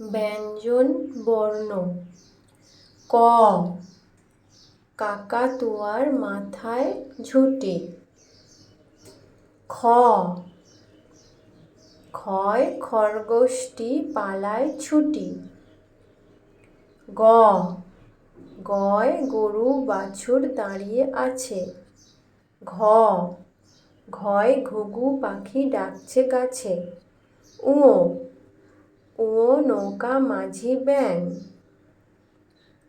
ব্যঞ্জন বর্ণ। ক কাকাতুয়ার মাথায় ঝুঁটি। খ, ক্ষয় খরগোশটি পালায় ছুটি। গ, গয় গরু বাছুর দাঁড়িয়ে আছে। ঘ, ঘয় ঘুঘু পাখি ডাকছে গাছে। উ ও নৌকা মাঝি ব্যাং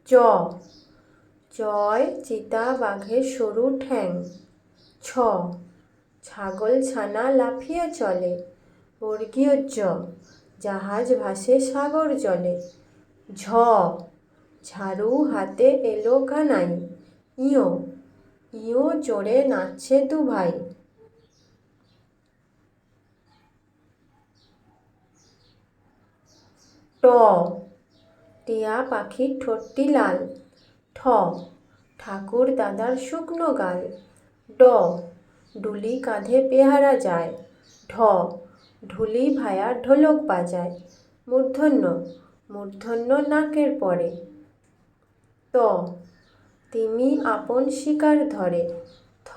চ। চয় চিতা বাঘের সরু ঠ্যাং। ছ। ছাগল ছানা লাফিয়ে চলে, বর্গীয় জ। জাহাজ ভাসে সাগর জলে। ঝ। ঝাড়ু হাতে এলো কানাই। ইয়। ইয় চড়ে নাচছে দু ভাই ট। টিয়া পাখির ঠোঁটটি লাল। ঠ। ঠাকুর দাদার শুকনো গাল। ড। ডুলি কাঁধে পেয়ারা যায়। ঢ। ঢুলি ভায়া ঢোলক বাজায়। মূর্ধন্য। মূর্ধন্য নাকের পরে। ত। তিমি আপন শিকার ধরে। থ।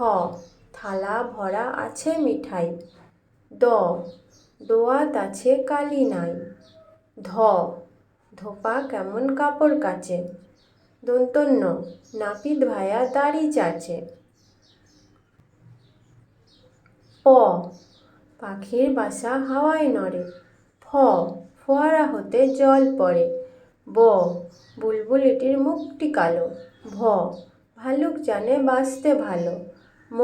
থালা ভরা আছে মিঠাই। দ। দোয়াত আছে কালি নাই। ধ। ধোপা কেমন কাপড় কাচে? দন্তন্য, নাপিত ভায়া দাড়ি চাচে। প, পাখির বাসা হাওয়ায় নড়ে। ফ, ফোয়ারা হতে জল পড়ে। ব, বুলবুলিটির মুখটি কালো। ভ, ভালুক জানে বাঁচতে ভালো। ম,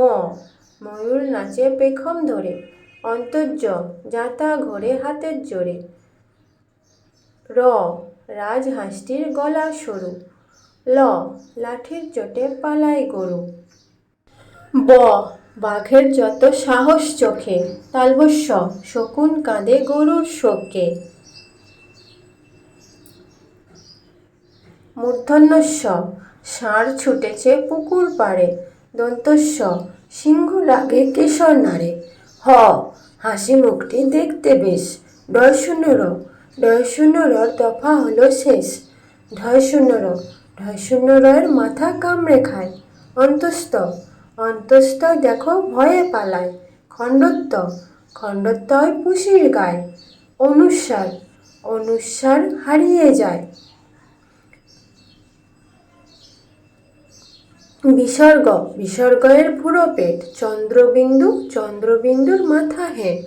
ময়ূর নাচে পেখম ধরে। অন্তর্য, যাতা ঘোরে হাতের জোরে। র, রাজহাঁসটির গলা সরু। ল, লাঠির চোটে পালায় গরু। ব, বাঘের যত সাহস চোখে তালবস্য শকুন কাঁদে গরুর শোকে। মূর্ধন্যস্য, ষাঁড় ছুটেছে পুকুর পাড়ে। দন্তস্য, সিংহ রাগে কেশর নাড়ে। হ হাসি মুখটি দেখতে বেশ। শূন্য ডয় শূন্য রর দফা হলো শেষ। ঢয় শূন্য র ঢয় শূন্য রয়ের মাথা কামড়ে খায়। অন্তস্থ অন্তস্থ দেখো ভয়ে পালায়। খণ্ডত্ব খণ্ডত্বয় পুষির গায়। অনুসার অনুসার হারিয়ে যায়। বিসর্গ, বিসর্গের পুরো পেট। চন্দ্রবিন্দু, চন্দ্রবিন্দুর মাথা হেঁট।